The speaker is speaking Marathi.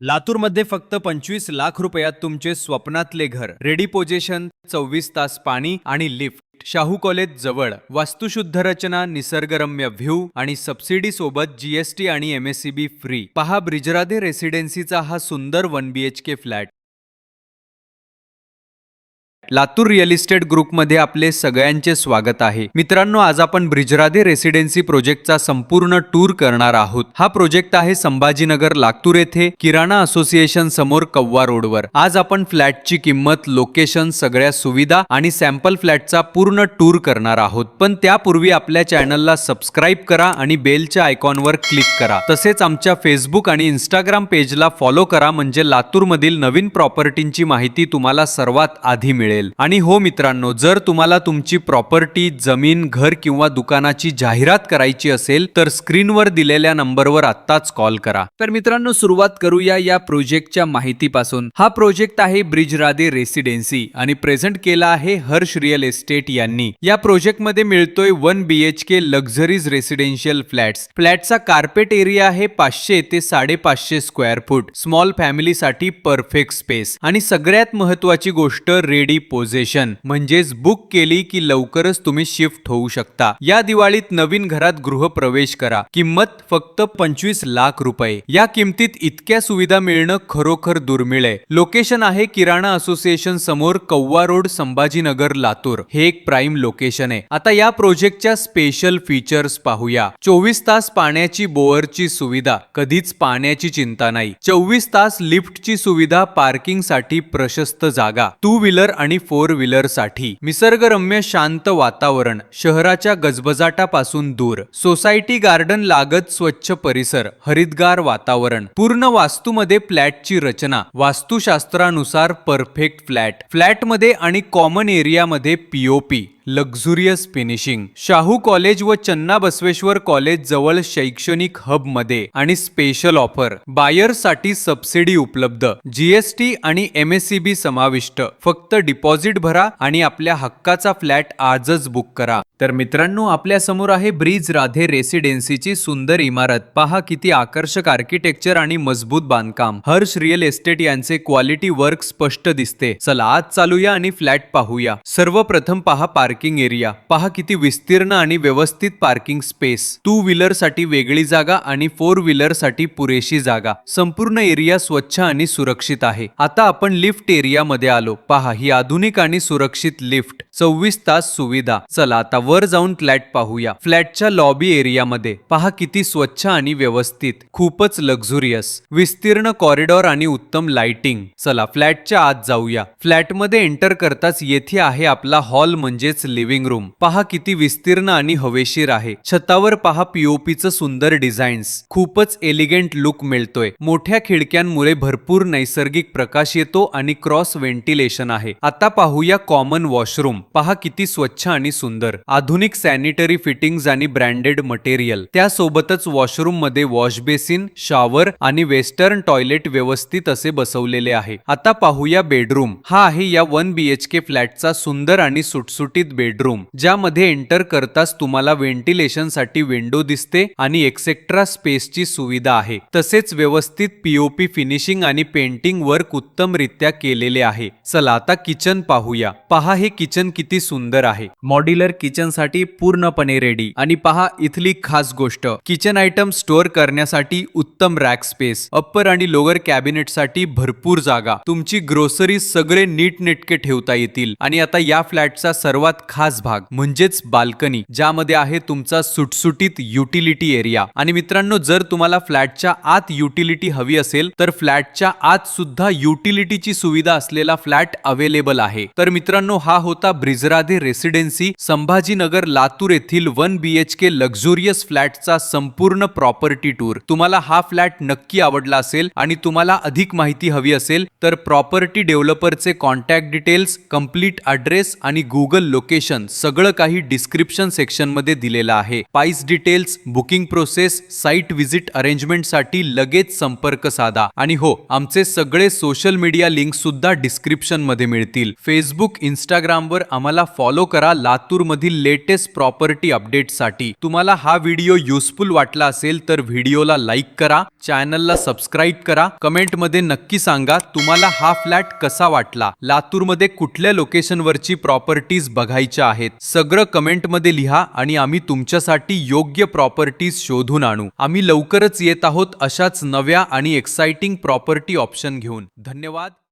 लातूरमध्ये फक्त पंचवीस लाख रुपयात तुमचे स्वप्नातले घर रेडी पोजेशन चोवीस तास पाणी आणि लिफ्ट शाहू कॉलेज जवळ. वास्तुशुद्ध रचना निसर्गरम्य व्ह्यू आणि सबसिडी सोबत जीएसटी आणि एमएससीबी फ्री. पहा ब्रिजराधे रेसिडेन्सीचा हा सुंदर one BHK flat. Latur real estate ग्रुपमध्ये आपले सगळ्यांचे स्वागत आहे. मित्रांनो आज आपण ब्रिजराधे रेसिडेन्सी प्रोजेक्टचा संपूर्ण टूर करणार आहोत. हा प्रोजेक्ट आहे संभाजीनगर लातूर येथे किराणा असोसिएशन समोर कव्वा रोडवर. आज आपण फ्लॅटची किंमत लोकेशन सगळ्या सुविधा आणि सॅम्पल फ्लॅटचा पूर्ण टूर करणार आहोत. पण त्यापूर्वी आपल्या चॅनलला सबस्क्राईब करा आणि बेलच्या आयकॉनवर क्लिक करा. तसेच आमच्या फेसबुक आणि इंस्टाग्राम पेजला फॉलो करा म्हणजे लातूरमधील नवीन प्रॉपर्टींची माहिती तुम्हाला सर्वात आधी मिळेल. आणि हो मित्रांनो जर तुम्हाला तुमची प्रॉपर्टी जमीन घर किंवा दुकानाची जाहिरात करायची असेल तर स्क्रीनवर दिलेल्या नंबरवर आत्ताच कॉल करा. तर मित्रांनो सुरुवात करूया या प्रोजेक्टच्या माहितीपासून. हा प्रोजेक्ट आहे ब्रिजराधे रेसिडेन्सी आणि प्रेझेंट केला आहे हर्ष रिअल एस्टेट यांनी. या प्रोजेक्टमध्ये मिळतोय one B H K luxuries residential flats फ्लॅटचा carpet area आहे पाचशे ते साडेपाचशे स्क्वेअर फूट. स्मॉल फॅमिलीसाठी परफेक्ट स्पेस. आणि सगळ्यात महत्वाची गोष्ट रेडी पोझेशन म्हणजेच बुक केली की लवकरच तुम्ही शिफ्ट होऊ शकता. या दिवाळीत नवीन घरात गृहप्रवेश करा. किंमत फक्त पंचवीस लाख रुपये. या किमतीत इतक्या सुविधा मिळणं खरोखर दुर्मिळ आहे. लोकेशन आहे किराणा असोसिएशन समोर कव्वा रोड संभाजीनगर लातूर. हे एक प्राईम लोकेशन आहे. आता या प्रोजेक्टच्या स्पेशल फीचर्स पाहूया. चोवीस तास पाण्याची बोअरची सुविधा. कधीच पाण्याची चिंता नाही. चोवीस तास लिफ्टची सुविधा पार्किंगसाठी प्रशस्त जागा. टू व्हीलर आणि फोर व्हीलरसाठी निसर्गरम्य शांत वातावरण शहराच्या गजबजाटापासून दूर. सोसायटी गार्डन लागत स्वच्छ परिसर हरितगार वातावरण पूर्ण वास्तूमध्ये फ्लॅटची रचना वास्तुशास्त्रानुसार परफेक्ट फ्लॅट फ्लॅटमध्ये आणि कॉमन एरियामध्ये POP luxurious finishing. Shahu college व चन्ना बसवेश्वर कॉलेज जवळ शैक्षणिक हबमध्ये आणि स्पेशल ऑफर. बायर्ससाठी सबसिडी उपलब्ध. जीएसटी आणि एमएससीबी समाविष्ट. फक्त डिपॉझिट भरा आणि आपल्या हक्काचा फ्लॅट आजच बुक करा. तर मित्रांनो आपल्यासमोर आहे ब्रिज राधे रेसिडेन्सीची सुंदर इमारत. पहा किती आकर्षक आर्किटेक्चर आणि मजबूत बांधकाम. हर्ष रिअल एस्टेट यांचे क्वालिटी वर्क स्पष्ट दिसते. चला आज चालूया आणि फ्लॅट पाहूया. सर्वप्रथम पहा पार्किंग एरिया. पहा किती विस्तीर्ण आणि व्यवस्थित पार्किंग स्पेस. टू व्हीलरसाठी वेगळी जागा आणि फोर व्हीलरसाठी पुरेशी जागा. संपूर्ण एरिया स्वच्छ आणि सुरक्षित आहे. आता आपण लिफ्ट एरिया मध्ये आलो. पहा ही आधुनिक आणि सुरक्षित लिफ्ट. सव्वीस तास सुविधा. चला आता वर जाऊन फ्लॅट पाहूया. फ्लॅटच्या लॉबी एरियामध्ये. पहा किती स्वच्छ आणि व्यवस्थित. खूपच लक्झुरियस विस्तीर्ण कॉरिडॉर आणि उत्तम लाइटिंग चला फ्लॅटच्या आत जाऊया. फ्लॅटमध्ये एंटर करताच येथे आहे आपला हॉल म्हणजेच लिव्हिंग रूम पहा किती विस्तीर्ण आणि हवेशीर आहे. छतावर पहा पीओपीचं सुंदर डिझाईन्स खूपच एलिगंट लुक मिळतोय. मोठ्या खिडक्यांमुळे भरपूर नैसर्गिक प्रकाश येतो आणि क्रॉस व्हेंटिलेशन आहे. आता पाहूया कॉमन वॉशरूम पहा किती स्वच्छ आणि सुंदर. आधुनिक सॅनिटरी फिटिंग्ज आणि ब्रँडेड मटेरियल त्यासोबतच वॉशरूममध्ये वॉश बेसिन शॉवर आणि वेस्टर्न टॉयलेट व्यवस्थित असे बसवलेले आहे. आता पाहूया बेडरूम हा आहे या वन बी एच के फ्लॅटचा सुंदर आणि सुटसुटीत बेडरूम ज्यामध्ये एंटर करताच तुम्हाला व्हेंटिलेशनसाठी विंडो दिसते आणि एक्सेट्रा स्पेसची सुविधा आहे. तसेच व्यवस्थित पीओपी फिनिशिंग आणि पेंटिंग वर्क उत्तमरित्या केलेले आहे. चला आता किचन पाहूया. पहा हे किचन किती सुंदर आहे. मॉड्युलर किचन किचनसाठी पूर्णपणे रेडी आणि पहा इथली खास गोष्ट. किचन आयटम स्टोअर करण्यासाठी उत्तम रॅक स्पेस अप्पर आणि लोअर कॅबिनेटसाठी भरपूर जागा. तुमची ग्रोसरी सगळे नीटनेटके ठेवता येतील. आणि आता या फ्लॅटचा सर्वात खास भाग म्हणजेच बाल्कनी ज्यामध्ये आहे तुमचा सुटसुटीत युटिलिटी एरिया आणि मित्रांनो जर तुम्हाला फ्लॅटच्या आत युटिलिटी हवी असेल तर फ्लॅटच्या आत सुद्धा युटिलिटीची सुविधा असलेला फ्लॅट अवेलेबल आहे. तर मित्रांनो हा होता ब्रिजराधे रेसिडेन्सी संभाजी नगर लातूर येथील one B H K luxurious फ्लॅटचा संपूर्ण प्रॉपर्टी टूर. तुम्हाला हा फ्लॅट नक्की आवडला असेल आणि तुम्हाला अधिक माहिती हवी असेल तर प्रॉपर्टी डेव्हलपरचे कॉन्टॅक्ट डिटेल्स कंप्लीट ॲड्रेस आणि गुगल लोकेशन सगळं काही डिस्क्रिप्शन सेक्शनमध्ये दिलेलं आहे. Price details booking process site visit अरेंजमेंटसाठी लगेच संपर्क साधा. आणि हो आमचे सगळे सोशल मीडिया लिंक सुद्धा डिस्क्रिप्शनमध्ये मिळतील फेसबुक इंस्टाग्रामवर आम्हाला फॉलो करा. लातूर मधील लेटेस्ट प्रॉपर्टी अपडेटसाठी तुम्हाला हा व्हिडिओ युजफुल वाटला असेल तर व्हिडिओला लाईक करा चॅनलला सबस्क्राईब करा कमेंटमध्ये नक्की सांगा तुम्हाला हा फ्लॅट कसा वाटला. लातूरमध्ये कुठल्या लोकेशनवरची प्रॉपर्टीज बघायच्या आहेत? सगळं कमेंटमध्ये लिहा आणि आम्ही तुमच्यासाठी योग्य प्रॉपर्टीज शोधून आणू. आम्ही लवकरच येत आहोत अशाच नव्या आणि एक्साइटिंग प्रॉपर्टी ऑप्शन घेऊन. धन्यवाद.